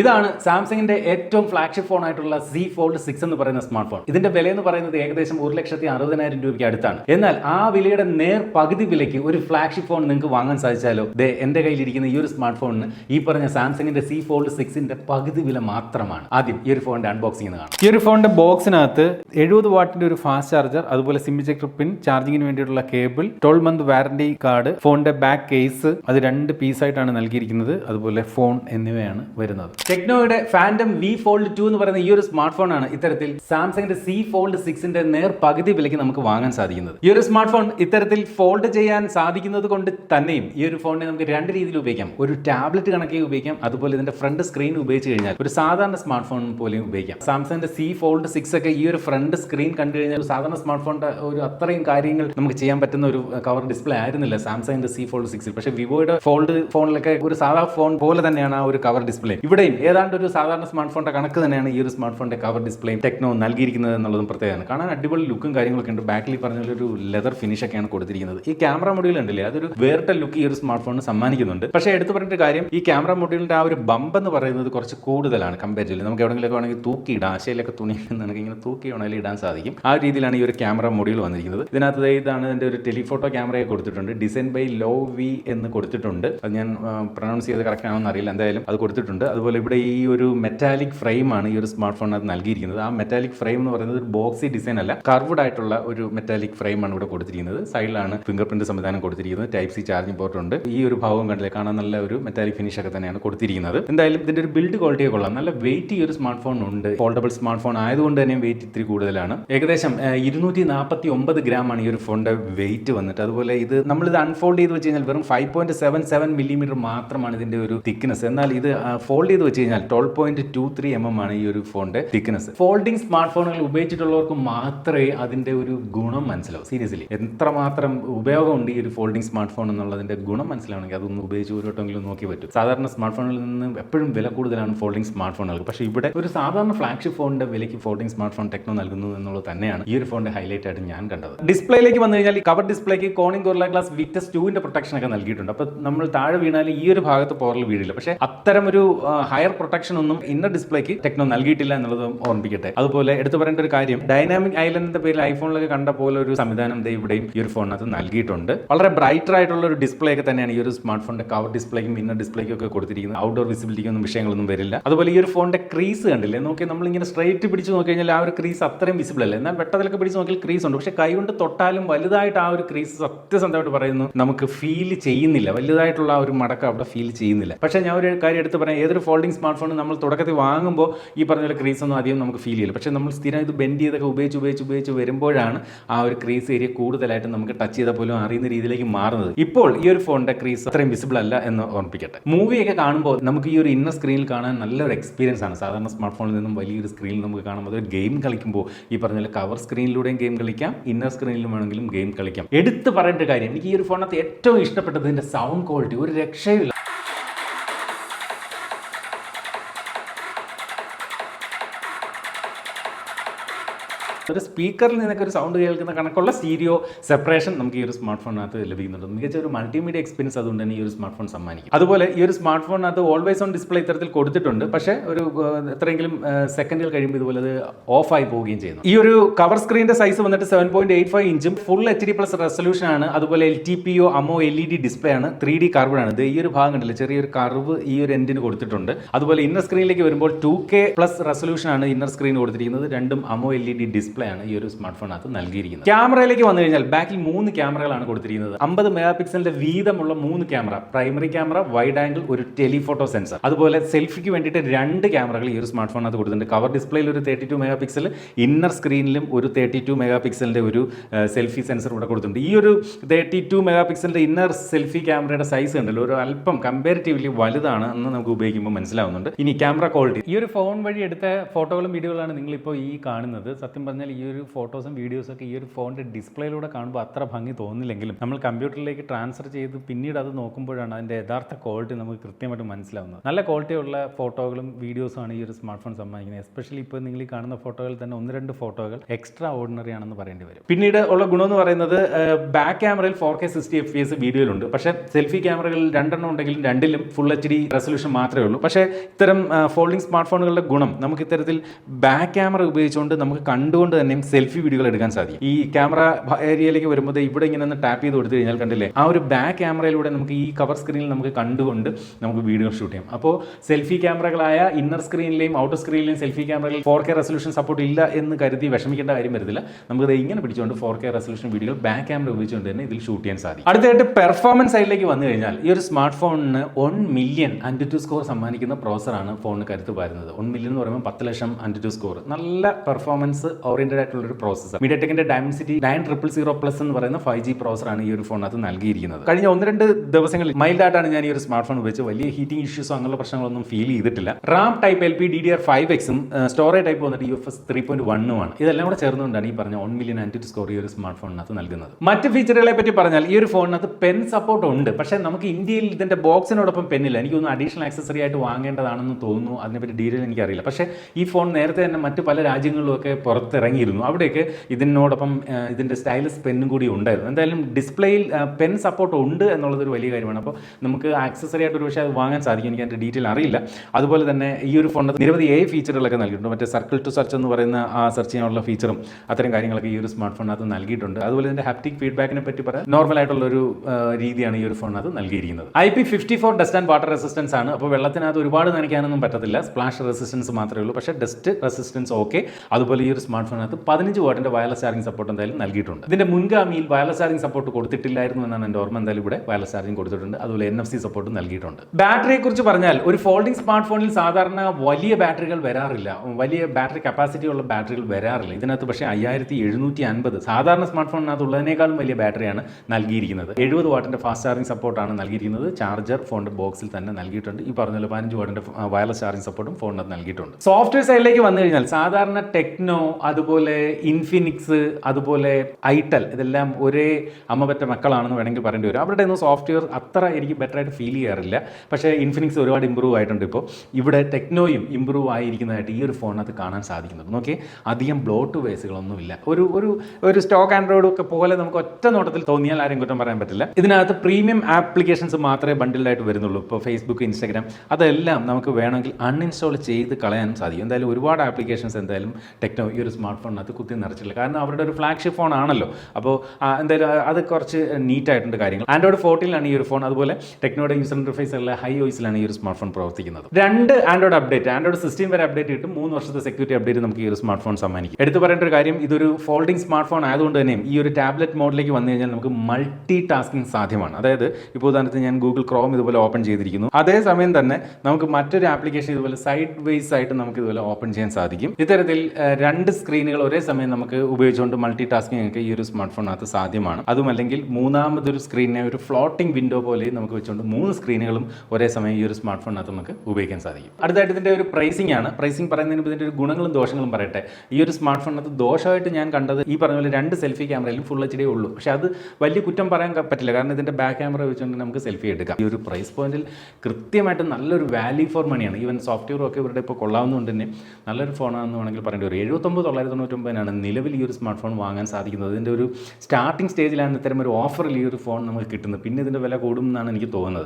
ഇതാണ് സാംസങ്ങിന്റെ ഏറ്റവും ഫ്ലാഗ്ഷിപ്പ് ഫോൺ ആയിട്ടുള്ള സി ഫോൾഡ് സിക്സ് എന്ന് പറയുന്ന സ്മാർട്ട് ഫോൺ ഇതിന്റെ വില എന്ന് പറയുന്നത് ഏകദേശം ഒരു ലക്ഷത്തി അറുപതിനായിരം രൂപയ്ക്ക് അടുത്താണ്. എന്നാൽ ആ വിലയുടെ നേർ പകുതി വിലയ്ക്ക് ഒരു ഫ്ലാഗ്ഷിപ്പ് ഫോൺ നിങ്ങൾക്ക് വാങ്ങാൻ സാധിച്ചാലോ? ദേ എന്റെ കയ്യിലിരിക്കുന്ന ഈ ഒരു സ്മാർട്ട് ഫോണിന് ഈ പറഞ്ഞ സാംസങ്ങിന്റെ സി ഫോൾഡ് സിക്സിന്റെ പകുതി വില മാത്രമാണ്. ആദ്യം ഈ ഒരു ഫോണിന്റെ അൺബോക്സിംഗ് കാണാം. ഈ ഒരു ഫോണിന്റെ ബോക്സിനകത്ത് എഴുപത് വാട്ടിന്റെ ഒരു ഫാസ്റ്റ് ചാർജർ അതുപോലെ സിം ചെക്ടർ പിൻ ചാർജിങ്ങിന് വേണ്ടിയിട്ടുള്ള cable twelve month warranty card ഫോണിന്റെ ബാക്ക് കേസ് അത് രണ്ട് പീസായിട്ടാണ് നൽകിയിരിക്കുന്നത്. അതുപോലെ ഫോൺ എന്നിവയാണ് വരുന്നത്. ടെക്നോയുടെ ഫാൻഡം വി ഫോൾഡ് ടു എന്ന് പറയുന്ന ഈ ഒരു സ്മാർട്ട് ഫോൺ ആണ് ഇത്തരത്തിൽ സാംസങ്ങിന്റെ സി ഫോൾഡ് സിക്സിന്റെ നേർ പകുതി വിലയ്ക്ക് നമുക്ക് വാങ്ങാൻ സാധിക്കുന്നത്. ഈ ഒരു സ്മാർട്ട് ഫോൺ ഇത്തരത്തിൽ ഫോൾഡ് ചെയ്യാൻ സാധിക്കുന്നത് കൊണ്ട് തന്നെയും ഈ ഒരു ഫോണിനെ നമുക്ക് രണ്ട് രീതിയിൽ ഉപയോഗിക്കാം. ഒരു ടാബ്ലറ്റ് കണക്കെ ഉപയോഗിക്കാം അതുപോലെ ഇതിന്റെ ഫ്രണ്ട് സ്ക്രീൻ ഉപയോഗിച്ച് കഴിഞ്ഞാൽ ഒരു സാധാരണ സ്മാർട്ട് ഫോൺ പോലെയും ഉപയോഗിക്കാം. സാംസങ്ങിന്റെ സി ഫോൾഡ് സിക്സ് ഒക്കെ ഈ ഒരു ഫ്രണ്ട് സ്ക്രീൻ കണ്ടു കഴിഞ്ഞാൽ സാധാരണ സ്മാർട്ട് ഫോണിന്റെ ഒരു അത്രയും കാര്യങ്ങൾ നമുക്ക് ചെയ്യാൻ പറ്റുന്ന ഒരു കവർ ഡിസ്പ്ലേ ആയിരുന്നില്ല സാംസങ്ങിന്റെ സി ഫോൾഡ് സിക്സിൽ. പക്ഷേ വിവോയുടെ ഫോൾഡ് ഫോണിലൊക്കെ ഒരു സാധാ ഫോൺ പോലെ തന്നെയാണ് ആ ഒരു കവർ ഡിസ്പ്ലേ. ഇവിടെയും ഏതാണ്ട് ഒരു സാധാരണ സ്മാർട്ട് ഫോണിന്റെ കണക്ക് തന്നെയാണ് ഈ ഒരു സ്മാർട്ട് ഫോണിന്റെ കവർ ഡിസ്പ്ലേയും ടെക്നോ നൽകിയിരിക്കുന്നത് എന്നുള്ളതും പ്രത്യേകമാണ്. കാണാൻ അടിപൊളി ലുക്കും കാര്യങ്ങളൊക്കെ ഉണ്ട്. ബാക്കിൽ പറഞ്ഞ ഒരു ലെതർ ഫിനിഷ് ഒക്കെയാണ് കൊടുത്തിരിക്കുന്നത്. ഈ ക്യാമറ മൊഡ്യൂൾ ഉണ്ടല്ലേ? അതൊരു വേറിട്ട ലുക്ക് ഈ ഒരു സ്മാർട്ട് ഫോണിന് സമ്മാനിക്കുന്നുണ്ട്. പക്ഷേ എടുത്തു പറഞ്ഞിട്ട് കാര്യം ഈ ക്യാമറ മൊഡ്യൂളിന്റെ ആ ഒരു ബമ്പ് എന്ന് പറയുന്നത് കുറച്ച് കൂടുതലാണ് കമ്പാരിറ്റീവ്ലി നമുക്ക് എവിടെയെങ്കിലും വേണമെങ്കിൽ തൂക്കിയിടാം. ആശയിലൊക്കെ തുണി നമുക്ക് ഇങ്ങനെ തൂക്കി വേണമെങ്കിൽ ഇടാൻ സാധിക്കും. ആ രീതിയിലാണ് ഈ ഒരു ക്യാമറ മൊഡ്യൂൾ വന്നിരിക്കുന്നത്. ഇതിനകത്ത് ഇതാണ് ഇതിന്റെ ഒരു ടെലിഫോട്ടോ ക്യാമറയെ കൊടുത്തിട്ടുണ്ട്. ഡിസൈൻ ബൈ ലോ വി എന്ന് കൊടുത്തിട്ടുണ്ട്. അത് ഞാൻ പ്രൊണൗൺസ് ചെയ്ത് കറക്റ്റ് ആണെന്ന് അറിയില്ല. എന്തായാലും അത് കൊടുത്തിട്ടുണ്ട്. അതുപോലെ ഇവിടെ ഈ ഒരു മെറ്റാലിക് ഫ്രെയിമാണ് ഈ ഒരു സ്മാർട്ട് ഫോണിനകത്ത് നൽകിയിരിക്കുന്നത്. ആ മെറ്റാലിക് ഫ്രെയിം എന്ന് പറയുന്നത് ഒരു ബോക്സി ഡിസൈൻ അല്ല കർവ്ഡ് ആയിട്ടുള്ള ഒരു മെറ്റാലിക് ഫ്രെയിമാണ് ഇവിടെ കൊടുത്തിരിക്കുന്നത്. സൈഡിലാണ് ഫിംഗർ പ്രിന്റ് സംവിധാനം കൊടുത്തിരിക്കുന്നത്. ടൈപ്പ് സി ചാർജിംഗ് പോർട്ട് ഉണ്ട്. ഈ ഒരു ഭാഗം കണ്ടില്ലേ കാണാൻ നല്ല ഒരു മെറ്റാലിക് ഫിനിഷ് ഒക്കെ തന്നെയാണ് കൊടുത്തിരിക്കുന്നത്. എന്തായാലും ഇതിന്റെ ഒരു ബിൽഡ് ക്വാളിറ്റി കൊള്ളാം. നല്ല വെയിറ്റ് ഈ ഒരു സ്മാർട്ട് ഫോൺ ഉണ്ട്. ഫോൾഡബിൾ സ്മാർട്ട് ഫോൺ ആയതുകൊണ്ട് തന്നെയും വെയിറ്റ് ഇത്തിരി കൂടുതലാണ്. ഏകദേശം ഇരുന്നൂറ്റി നാൽപ്പത്തി ഒമ്പത് ഗ്രാം ആണ് ഈ ഒരു ഫോണിന്റെ വെയിറ്റ് വന്നിട്ട്. അതുപോലെ ഇത് നമ്മൾ ഇത് അൺഫോൾഡ് ചെയ്ത് വെച്ച് കഴിഞ്ഞാൽ വെറും five point seven seven millimetre മാത്രമാണ് ഇതിന്റെ ഒരു തിക്നെസ് എന്നാൽ ഇത് ഫോൾഡ് ചെയ്ത് വെച്ച് കഴിഞ്ഞാൽ twelve point two three M M ആണ് ഈ ഒരു ഫോണിന്റെ തിക്നെസ് ഫോൾഡിംഗ് സ്മാർട്ട് ഫോണുകൾ ഉപയോഗിച്ചിട്ടുള്ളവർക്ക് മാത്രമേ അതിന്റെ ഒരു ഗുണം മനസ്സിലാവും. സീരിയസ്ലി എത്രമാത്രം ഉപയോഗമുണ്ട് ഈ ഒരു ഫോൾഡിംഗ് സ്മാർട്ട് ഫോൺ എന്നുള്ളതിന്റെ ഗുണം മനസ്സിലാവണമെങ്കിൽ അതൊന്ന് ഉപയോഗിച്ച് ഒരു വട്ടമെങ്കിലും നോക്കി പറ്റും. സാധാരണ സ്മാർട്ട് ഫോണിൽ നിന്ന് എപ്പോഴും വില കൂടുതലാണ് ഫോൾഡിംഗ് സ്മാർട്ട് ഫോണുകൾക്ക് പക്ഷേ ഇവിടെ ഒരു സാധാരണ ഫ്ലാഗ്ഷിപ്പ് ഫോണിന്റെ വിലയ്ക്ക് ഫോൾഡിംഗ് സ്മാർട്ട് ഫോൺ ടെക്നോ നൽകുന്നു എന്നുള്ളത് തന്നെയാണ് ഈ ഒരു ഫോണിന്റെ ഹൈലൈറ്റ് ആയിട്ട് ഞാൻ കണ്ടത്. ഡിസ്പ്ലേയിലേക്ക് വന്നു കഴിഞ്ഞാൽ കവർ ഡിസ്പ്ലേക്ക് കോണിംഗ് ഗോർല ഗ്ലാസ് വിക്ടസ് ടൂവിന്റെ പ്രൊട്ടക്ഷൻ ഒക്കെ നൽകിയിട്ടുണ്ട്. അപ്പോൾ നമ്മൾ താഴെ വീണാൽ ഈ ഒരു ഭാഗത്ത് പോറൽ വീഴില്ല. പക്ഷേ അത്തരം ഒരു ഹയർ പ്രൊട്ടക്ഷൻ ഒന്നും ഇന്ന ഡിസ്പ്ലേക്ക് ടെക്നോ നൽകിയിട്ടില്ല എന്നുള്ളത് ഓർമ്മിപ്പിക്കട്ടെ. അതുപോലെ എടുത്തു പറയേണ്ട ഒരു കാര്യം ഡൈനാമിക് ഐലൻഡിന്റെ പേരിൽ ഐഫോണിലൊക്കെ കണ്ട പോലെ ഒരു സംവിധാനം ഇവിടെയും ഈ ഒരു ഫോണിനകത്ത് നൽകിയിട്ടുണ്ട്. വളരെ ബ്രൈറ്റർ ആയിട്ടുള്ള ഒരു ഡിസ്പ്ലേ ഒക്കെ തന്നെയാണ് ഈ ഒരു സ്മാർട്ട് ഫോണിന്റെ കവർ ഡിസ്പ്ലേക്കും ഇന്ന ഡിസ്പ്ലേക്കും ഒക്കെ കൊടുത്തിരിക്കുന്നത്. ഔട്ട്ഡോർ വിസിബിലിറ്റി ഒന്നും വിഷയങ്ങളൊന്നും വരില്ല. അതുപോലെ ഈ ഒരു ഫോണിന്റെ ക്രീസ് കണ്ടില്ലേ? നോക്കി നമ്മളിങ്ങനെ സ്ട്രൈറ്റ് പിടിച്ച് നോക്കി കഴിഞ്ഞാൽ ആ ഒരു ക്രീസ് അത്രയും വിസിബിൾ അല്ല. എന്നാൽ വെട്ടത്തിലൊക്കെ പിടിച്ച് നോക്കിയാൽ ക്രീസ് ഉണ്ട്. പക്ഷേ കൈകൊണ്ട് തൊട്ടാലും വലുതായിട്ട് ആ ഒരു ക്രീസ് സത്യസന്ധമായിട്ട് പറയുന്നു നമുക്ക് ഫീൽ ചെയ്യുന്നില്ല. വലുതായിട്ടുള്ള ആ ഒരു മടക്കം അവിടെ ഫീൽ ചെയ്യുന്നില്ല. പക്ഷേ ഞാൻ ഒരു കാര്യം എടുത്ത് പറയാം. ഏതൊരു ഫോൾഡിംഗ് സ്മാർട്ട് ഫോൺ നമ്മൾ തുടക്കത്തിൽ വാങ്ങുമ്പോൾ ഈ പറഞ്ഞ പോലെ ക്രീസ് ഒന്നും അധികം നമുക്ക് ഫീൽ ചെയ്യില്ല. പക്ഷേ നമ്മൾ സ്ഥിരം ഇത് ബെൻഡ് ചെയ്തൊക്കെ ഉപയോഗിച്ച് ഉപയോഗിച്ച് ഉപയോഗിച്ച് വരുമ്പോഴാണ് ആ ഒരു ക്രീസ് ഏരിയ കൂടുതലായിട്ട് നമുക്ക് ടച്ച് ചെയ്താൽ പോലും അറിയുന്ന രീതിയിലേക്ക് മാറുന്നത്. ഇപ്പോൾ ഈ ഒരു ഫോണിന്റെ ക്രീസ് അത്രയും വിസിബിൾ അല്ല എന്ന് ഓർമ്മിപ്പിക്കട്ടെ. മൂവിയൊക്കെ കാണുമ്പോൾ നമുക്ക് ഈ ഒരു ഇന്ന സ്ക്രീനിൽ കാണാൻ നല്ലൊരു എക്സ്പീരിയൻസ് ആണ്. സാധാരണ സ്മാർട്ട് ഫോണിൽ നിന്നും വലിയൊരു സ്ക്രീനിൽ നമുക്ക് കാണുമ്പോൾ ഒരു ഗെയിം കളിക്കുമ്പോൾ ഈ പറഞ്ഞ പോലെ കവർ സ്ക്രീനിലൂടെയും ഗെയിം കളിക്കാം. ഇന്നർ സ്ക്രീനിലും വേണമെങ്കിലും ഗെയിം കളിക്കാം. എടുത്ത് പറയേണ്ട കാര്യം എനിക്ക് ഈ ഒരു ഫോണിനകത്ത് ഏറ്റവും ഇഷ്ടപ്പെട്ടതിന്റെ സൗണ്ട് ക്വാളിറ്റി ഒരു രക്ഷയില്ല ഒരു സ്പീക്കറിൽ നിന്നൊക്കെ ഒരു സൗണ്ട് കേൾക്കുന്ന കണക്കുള്ള സീരിയോ സെപ്പറേഷൻ നമുക്ക് ഈ ഒരു സ്മാർട്ട് ഫോണിനകത്ത് ലഭിക്കുന്നുണ്ട്. മികച്ച ഒരു മൾട്ടിമീഡിയ എക്സ്പീരിയൻസ് അതുകൊണ്ട് തന്നെ ഈ ഒരു സ്മാർട്ട് ഫോൺ സമ്മാനിക്കും. അതുപോലെ ഈ ഒരു സ്മാർട്ട് ഫോണിനകത്ത് ഓൾവേസ് ഓൺ ഡിസ്പ്ലേ ഇത്തരത്തിൽ കൊടുത്തിട്ടുണ്ട്. പക്ഷേ ഒരു എത്രയെങ്കിലും സെക്കൻഡിൽ കഴിയുമ്പോൾ ഇതുപോലെ അത് ഓഫായി പോവുകയും ചെയ്യുന്നു. ഈ ഒരു കവർ സ്ക്രീനിന്റെ സൈസ് വന്നിട്ട് സെവൻ പോയിന്റ് എയ്റ്റ് ഫൈവ് ഇഞ്ചും full H D plus resolution ആണ്. അതുപോലെ L T P O AMOLED display ആണ്. ത്രീ ഡി കർവ് ആണ്. ഇത് ഈ ഒരു ഭാഗം കണ്ടില്ല? ചെറിയൊരു കർവ് ഈ ഒരു എൻഡിന് കൊടുത്തിട്ടുണ്ട്. അതുപോലെ ഇന്നർ സ്ക്രീനിലേക്ക് വരുമ്പോൾ ടു കെ പ്ലസ് റെസൊല്യൂഷൻ ആണ് ഇന്നർ സ്ക്രീൻ കൊടുത്തിരിക്കുന്നത്. രണ്ടും AMOLED display ആണ് ഈ ഒരു സ്മാർട്ട് ഫോണിനകത്ത് നൽകിയിരിക്കുന്നത്. ക്യാമറയിലേക്ക് വന്നു കഴിഞ്ഞാൽ ബാക്കിൽ മൂന്ന് ക്യാമറകളാണ് കൊടുത്തിരിക്കുന്നത്. അമ്പത് മെഗാ പിക്സലിന്റെ വീതമുള്ള മൂന്ന് camera primary camera wide angle ഒരു ടെലിഫോട്ടോ സെൻസർ. അതുപോലെ സെൽഫിക്ക് വേണ്ടിയിട്ട് രണ്ട് ക്യാമറകൾ ഈ ഒരു സ്മാർട്ട് ഫോണിനകത്ത് കൊടുത്തിട്ടുണ്ട്. കവർ ഡിസ്പ്ലേയിൽ ഒരു thirty two mega pixel inner സ്ക്രീനിലും ഒരു തേർട്ടി ടു മെഗാ പിക്സലിന്റെ ഒരു സെൽഫി സെൻസർ ഇവിടെ കൊടുത്തിട്ടുണ്ട്. ഈ ഒരു തേർട്ടി ടു മെഗാ പിക്സലിന്റെ ഇന്നർ സെൽഫി ക്യാമറയുടെ സൈസ് ഉണ്ടല്ലോ ഒരു അല്പം കമ്പാരിറ്റീവ്ലി വലുതാണ് എന്ന് നമുക്ക് ഉപയോഗിക്കുമ്പോൾ മനസ്സിലാവുന്നുണ്ട്. ഇനി ക്യാമറ ക്വാളിറ്റി ഈ ഒരു ഫോൺ വഴി എടുത്ത ഫോട്ടോകളും വീഡിയോകളാണ് നിങ്ങളിപ്പോൾ ഈ കാണുന്നത്. സത്യം പറഞ്ഞാൽ പറഞ്ഞാൽ ഈ ഒരു ഫോട്ടോസും വീഡിയോസും ഒക്കെ ഈ ഒരു ഫോണിന്റെ ഡിസ്പ്ലേയിലൂടെ കാണുമ്പോൾ അത്ര ഭംഗി തോന്നില്ലെങ്കിലും നമ്മൾ കമ്പ്യൂട്ടറിലേക്ക് ട്രാൻസ്ഫർ ചെയ്ത് പിന്നീട് അത് നോക്കുമ്പോഴാണ് അതിന്റെ യഥാർത്ഥ ക്വാളിറ്റി നമുക്ക് കൃത്യമായിട്ട് മനസ്സിലാവുന്നത്. നല്ല ക്വാളിറ്റിയുള്ള ഫോട്ടോകളും വീഡിയോസും ആണ് ഈ ഒരു സ്മാർട്ട് ഫോൺ സമ്മാനിക്കുന്നത് എസ്പെഷ്യലി ഇപ്പോൾ നിങ്ങൾ ഈ കാണുന്ന ഫോട്ടോകൾ തന്നെ ഒന്ന് രണ്ട് ഫോട്ടോകൾ എക്സ്ട്രാ ഓർഡിനറി ആണെന്ന് പറയേണ്ടി വരും. പിന്നീട് ഉള്ള ഗുണം എന്ന് പറയുന്നത് ബാക്ക് ക്യാമറയിൽ four K sixty F P S വീഡിയോയിലുണ്ട്. പക്ഷേ സെൽഫി ക്യാമറകളിൽ രണ്ടെണ്ണം ഉണ്ടെങ്കിലും രണ്ടിലും ഫുൾ എച്ച് ഡി റെസൊല്യൂഷൻ മാത്രമേ ഉള്ളൂ. പക്ഷേ ഇത്തരം ഫോൾഡിംഗ് സ്മാർട്ട് ഫോണുകളുടെ ഗുണം നമുക്ക് ഇത്തരത്തിൽ ബാക്ക് ക്യാമറ ഉപയോഗിച്ചുകൊണ്ട് നമുക്ക് കണ്ടുകൊണ്ട് തന്നെയും സെൽഫി വീഡിയോകൾ എടുക്കാൻ സാധിക്കും. ഈ ക്യാമറ ഏരിയയിലേക്ക് വരുമ്പോൾ ഇവിടെ ഇങ്ങനെ ഒന്ന് ടാപ്പ് ചെയ്ത് കൊടുത്തു കഴിഞ്ഞാൽ കണ്ടില്ലേ? ആ ഒരു ബാക്ക് ക്യാമറയിലൂടെ നമുക്ക് ഈ കവർ സ്ക്രീനിൽ നമുക്ക് കണ്ടുകൊണ്ട് നമുക്ക് വീഡിയോ ഷൂട്ട് ചെയ്യാം. അപ്പോൾ സെൽഫി ക്യാമറകളായ ഇന്നർ സ്ക്രീനിലെയും ഔട്ടർ സ്ക്രീനിലെയും സെൽഫി ക്യാമറയിൽ ഫോർ കെ റെസൊല്യൂഷൻ സപ്പോർട്ട് ഇല്ല എന്ന് കരുതി വിഷമിക്കേണ്ട കാര്യം വരുന്നില്ല നമുക്കത് ഇങ്ങനെ പിടിച്ചുകൊണ്ട് four K resolution video back camera ഉപയോഗിച്ചുകൊണ്ട് തന്നെ ഇതിൽ ഷൂട്ട് ചെയ്യാൻ സാധിക്കും. അടുത്തായിട്ട് പെർഫോമൻസ് സൈഡിലേക്ക് വന്നു കഴിഞ്ഞാൽ ഈ ഒരു സ്മാർട്ട് ഫോണിന് വൺ മില്യൺ ടു സ്കോർ സമ്മാനിക്കുന്ന പ്രോസറാണ് ഫോണിന് കരുത്ത് പാരുന്നത് വൺ മില്യൺ എന്ന് പറയുമ്പോൾ പത്ത് ലക്ഷം ടു സ്കോർ നല്ല പെർഫോമൻസ് ഓറിയന്റഡ് ആയിട്ടുള്ള ഒരു processor മീഡിയടെക്കിന്റെ Dimensity nine triple zero plus എന്ന് പറയുന്ന ഫൈവ് ജി പ്രോസറാണ് ഈ ഒരു ഫോണിനകത്ത് നൽകിയിരിക്കുന്നത്. കഴിഞ്ഞ ഒന്ന് രണ്ട് ദിവസങ്ങളിൽ മൈൽഡായിട്ടാണ് ഞാൻ ഈ ഒരു സ്മാർട്ട് ഫോൺ ഉപയോഗിച്ച് വലിയ ഹീറ്റിംഗ് ഇഷ്യൂസോ അങ്ങനെയുള്ള പ്രശ്നങ്ങളൊന്നും ഫീൽ ചെയ്തിട്ടില്ല. RAM type L P D D R five എക്സും സ്റ്റോറേജ് ടൈപ്പ് വന്നിട്ട് U F S three point വണ്ണുമാണ് ഇതെല്ലാം കൂടെ ചേർന്നുകൊണ്ടാണ് ഈ പറഞ്ഞ വൺ മില്യൺ ആന്റി സ്കോർ ഈ ഒരു സ്മാർട്ട് ഫോണിനകത്ത് നൽകുന്നത്. മറ്റ് ഫീച്ചറുകളെ പറ്റി പറഞ്ഞാൽ ഈ ഒരു ഫോണിനകത്ത് പെൻ സപ്പോർട്ട് ഉണ്ട്. പക്ഷേ നമുക്ക് ഇന്ത്യയിൽ ഇതിന്റെ ബോക്സിനോടൊപ്പം പെന്നില്ല എനിക്ക് ഒന്ന് അഡീഷണൽ ആക്സസറി ആയിട്ട് വാങ്ങേണ്ടതാണെന്ന് തോന്നുന്നു. അതിനെപ്പറ്റി ഡീറ്റെയിൽ എനിക്കറിയില്ല. പക്ഷേ ഈ ഫോൺ നേരത്തെ തന്നെ മറ്റ് പല രാജ്യങ്ങളിലുമൊക്കെ പുറത്തിറങ്ങിയിരുന്നു അവിടെയൊക്കെ ഇതിനോടൊപ്പം ഇതിന്റെ സ്റ്റൈലസ് പെന്നും കൂടി ഉണ്ടായിരുന്നു. എന്തായാലും ഡിസ്പ്ലേയിൽ പെൻ സപ്പോർട്ട് ഉണ്ട് എന്നുള്ളത് ഒരു വലിയ കാര്യമാണ്. അപ്പോൾ നമുക്ക് ആക്സസറി ആയിട്ട് ഒരു പക്ഷേ അത് വാങ്ങാൻ സാധിക്കും. എനിക്ക് അതിന്റെ ഡീറ്റെയിൽ അറിയില്ല. അതുപോലെ തന്നെ ഈ ഒരു ഫോണിന് നിരവധി എ ഫീച്ചറുകളൊക്കെ നൽകിയിട്ടുണ്ട്. മറ്റേ സർക്കിൾ ടു സെർച്ച് എന്ന് പറയുന്ന ആ സെർച്ച് ചെയ്യാനുള്ള ഫീച്ചറും അത്തരം കാര്യങ്ങളൊക്കെ ഈ ഒരു സ്മാർട്ട് ഫോണിനകത്ത് നൽകിയിട്ടുണ്ട്. അതുപോലെ തന്നെ ഹാപ്റ്റിക് ഫീഡ്ബാക്കിനെ പറ്റി പറയാൻ നോർമൽ ആയിട്ടുള്ള ഒരു രീതിയാണ് ഈ ഒരു ഫോണിനകത്ത് നൽകിയിരിക്കുന്നത്. I P fifty four dust and water resistance ആണ്. അപ്പോൾ വെള്ളത്തിനകത്ത് ഒരുപാട് നനയ്ക്കാനൊന്നും പറ്റത്തില്ല. സ്പ്ലാഷ് റെസിസ്റ്റൻസ് മാത്രമേ ഉള്ളൂ. പക്ഷേ ഡസ്റ്റ് റെസിസ്റ്റൻസ് ഓക്കെ അതുപോലെ ഈ ഒരു സ്മാർട്ട് ഫോണിനകത്ത് പതിനഞ്ച് വാട്ടിന്റെ വയർലെസ് ചാർജിംഗ് സപ്പോർട്ട് എന്തായാലും നൽകിയിട്ടുണ്ട്. ഇതിന്റെ മുൻഗാമിയിൽ വയർലെസ് ചാർജിംഗ് സപ്പോർട്ട് കൊടുത്തിട്ടില്ലായിരുന്നു എന്നാണ് എന്റെ ഓർമ്മ. എന്തായാലും ഇവിടെ വയർലെസ് ചാർജിംഗ് കൊടുത്തിട്ടുണ്ട്. അതുപോലെ എൻ എഫ് സി സപ്പോർട്ട് നൽകിയിട്ടുണ്ട്. ബാറ്ററിയെ കുറിച്ച് പറഞ്ഞാൽ ഒരു ഫോൾഡിംഗ് സ്മാർട്ട് ഫോണിൽ സാധാരണ വലിയ ബാറ്ററികൾ വരാറില്ല. വലിയ ബാറ്ററി കപ്പാസിറ്റി ഉള്ള ബാറ്ററികൾ വരാറില്ല. ഇതിനകത്ത് പക്ഷേ അയ്യായിരത്തി എഴുന്നൂറ്റി അൻപത് സാധാരണ സ്മാർട്ട് ഫോണിനകത്ത് ഉള്ളതിനേക്കാളും വലിയ ബാറ്ററിയാണ് നൽകിയിരിക്കുന്നത്. എഴുപത് വാട്ടിന്റെ ഫാസ്റ്റ് ചാർജിംഗ് സപ്പോർട്ടാണ് നൽകിയിരിക്കുന്നത്. ചാർജർ ഫോണിന്റെ ബോക്സിൽ തന്നെ നൽകിയിട്ടുണ്ട്. ഈ പറഞ്ഞ പതിനഞ്ച് വാട്ടിന്റെ വയർലെസ് ചാർജിംഗ് സപ്പോർട്ടും ഫോണിനകത്ത് നൽകിയിട്ടുണ്ട്. സോഫ്റ്റ്വെയർ സൈഡിലേക്ക് വന്നു കഴിഞ്ഞാൽ സാധാരണ ടെക്നോ അതുപോലെ ഇൻഫിനിക്സ് അതുപോലെ ഐറ്റൽ ഇതെല്ലാം ഒരേ അമ്മ പറ്റ മക്കളാണെന്ന് വേണമെങ്കിൽ പറയേണ്ടി വരും. അവരുടെ ഒന്നും സോഫ്റ്റ്വെയർ അത്ര എനിക്ക് ബെറ്ററായിട്ട് ഫീൽ ചെയ്യാറില്ല. പക്ഷേ ഇൻഫിനിക്സ് ഒരുപാട് ഇമ്പ്രൂവ് ആയിട്ടുണ്ട് ഇപ്പോൾ. ഇവിടെ ടെക്നോയും ഇമ്പ്രൂവ് ആയിരിക്കുന്നതായിട്ട് ഈ ഒരു ഫോണിനകത്ത് കാണാൻ സാധിക്കുന്നത് നോക്കി അധികം ബ്ലോട്ട് വേസുകളൊന്നുമില്ല ഒരു ഒരു ഒരു സ്റ്റോക്ക് ആൻഡ്രോയിഡ് ഒക്കെ പോലെ നമുക്ക് ഒറ്റ നോട്ടത്തിൽ തോന്നിയാൽ ആരും കുറ്റം പറയാൻ പറ്റില്ല. ഇതിനകത്ത് പ്രീമിയം ആപ്ലിക്കേഷൻസ് മാത്രമേ ബണ്ടിലായിട്ട് വരുന്നുള്ളൂ. ഇപ്പോൾ ഫേസ്ബുക്ക് ഇൻസ്റ്റാഗ്രാം അതെല്ലാം നമുക്ക് വേണമെങ്കിൽ അൺഇൻസ്റ്റാൾ ചെയ്ത് കളയാനും സാധിക്കും. എന്തായാലും ഒരുപാട് ആപ്ലിക്കേഷൻസ് എന്തായാലും ടെക്നോ ഈ ഒരു സ്മാർട്ട് ഫോണിനകത്ത് കുത്തി നിറച്ചിട്ടില്ല. കാരണം അവരുടെ ഒരു ഫ്ലാഗ്ഷിപ്പ് ഫോൺ ആണല്ലോ. അപ്പോൾ എന്തായാലും അത് കുറച്ച് നീറ്റായിട്ടുണ്ട് കാര്യങ്ങൾ. ആൻഡ്രോയിഡ് ഫോർട്ടീനിലാണ് ഈ ഒരു ഫോൺ അതുപോലെ ടെക്നോയുടെ യൂസർ ഇന്റർഫേസ് ഉള്ള ഹൈ ഓയിസിലാണ് ഈ ഒരു സ്മാർട്ട് ഫോൺ പ്രവർത്തിക്കുന്നത്. രണ്ട് ആൻഡ്രോയിഡ് അപ്ഡേറ്റ് ആൻഡ്രോയിഡ് സിസ്റ്റം വരെ അപ്ഡേറ്റ് കിട്ടും. മൂന്ന് വർഷത്തെ സെക്യൂരിറ്റി അപ്ഡേറ്റ് നമുക്ക് ഈ ഒരു സ്മാർട്ട് ഫോൺ സമ്മാനിക്കും. എടുത്തു പറയേണ്ട ഒരു കാര്യം ഇതൊരു ഫോൾഡിംഗ് സ്മാർട്ട് ഫോൺ ആയതുകൊണ്ട് തന്നെയും ഈ ഒരു ടാബ്ലറ്റ് മോഡിലേക്ക് വന്നു കഴിഞ്ഞാൽ നമുക്ക് മൾട്ടി ടാസ്കിംഗ് സാധ്യമാണ്. അതായത് ഇപ്പോൾ ഉദാഹരണത്തിന് ഞാൻ ഗൂഗിൾ ക്രോം ഇതുപോലെ ഓപ്പൺ ചെയ്തിരിക്കുന്നു. അതേസമയം തന്നെ നമുക്ക് മറ്റൊരു ആപ്ലിക്കേഷൻ ഇതുപോലെ സൈഡ് വേസ് ആയിട്ട് നമുക്ക് ഇതുപോലെ ഓപ്പൺ ചെയ്യാൻ സാധിക്കും. ഇത്തരത്തിൽ രണ്ട് രണ്ട് സ്ക്രീനുകൾ ഒരേ സമയം നമുക്ക് ഉപയോഗിച്ചുകൊണ്ട് മൾട്ടി ടാസ്കിംഗ് ഒക്കെ ഈ ഒരു സ്മാർട്ട് ഫോണിനകത്ത് സാധ്യമാണ്. അതുമല്ലെങ്കിൽ മൂന്നാമതൊരു സ്ക്രീനിനെ ഒരു ഫ്ലോട്ടിംഗ് വിൻഡോ പോലെ നമുക്ക് വെച്ചുകൊണ്ട് മൂന്ന് സ്ക്രീനുകളും ഒരേ സമയം ഈ ഒരു സ്മാർട്ട് ഫോണിനകത്ത് നമുക്ക് ഉപയോഗിക്കാൻ സാധിക്കും. അടുത്തായിട്ട് ഇതിന്റെ ഒരു പ്രൈസിംഗ് ആണ്. പ്രൈസിംഗ് പറയുന്നതിന് ഇതിന്റെ ഒരു ഗുണങ്ങളും ദോഷങ്ങളും പറയട്ടെ. ഈ ഒരു സ്മാർട്ട് ഫോണിനകത്ത് ദോഷമായിട്ട് ഞാൻ കണ്ടത് ഈ പറഞ്ഞ പോലെ രണ്ട് സെൽഫി ക്യാമറയിലും ഫുൾ എച്ച് ഡി ഉള്ളൂ. പക്ഷേ അത് വലിയ കുറ്റം പറയാൻ പറ്റില്ല. കാരണം ഇതിന്റെ ബാക്ക് ക്യാമറ വെച്ചുകൊണ്ട് നമുക്ക് സെൽഫി എടുക്കാം. ഈ ഒരു പ്രൈസ് പോയിന്റിൽ കൃത്യമായിട്ട് നല്ലൊരു വാല്യൂ ഫോർ മണിയാണ് ഈവൻ സോഫ്റ്റ്വെയർ ഒക്കെ ഇവരുടെ ഇപ്പോൾ കൊള്ളാവുന്നതുകൊണ്ട് തന്നെ നല്ലൊരു ഫോണാണെന്ന് വേണമെങ്കിൽ പറയേണ്ടി വരും. എഴുപത്തൊമ്പത് തൊള്ളായിരത്തി തൊണ്ണൂറ്റൊമ്പതിനാണ് നിലവിൽ ഈ ഒരു സ്മാർട്ട് ഫോൺ വാങ്ങാൻ സാധിക്കുന്നത്. ഇതിന്റെ ഒരു സ്റ്റാർട്ടിംഗ് സ്റ്റേജിലാണ് ഇത്തരം ഒരു ഓഫറിൽ ഈ ഒരു ഫോൺ നമുക്ക് കിട്ടുന്നത്. പിന്നെ ഇതിന്റെ വില കൂടും എന്നാണ് എനിക്ക് തോന്നുന്നത്.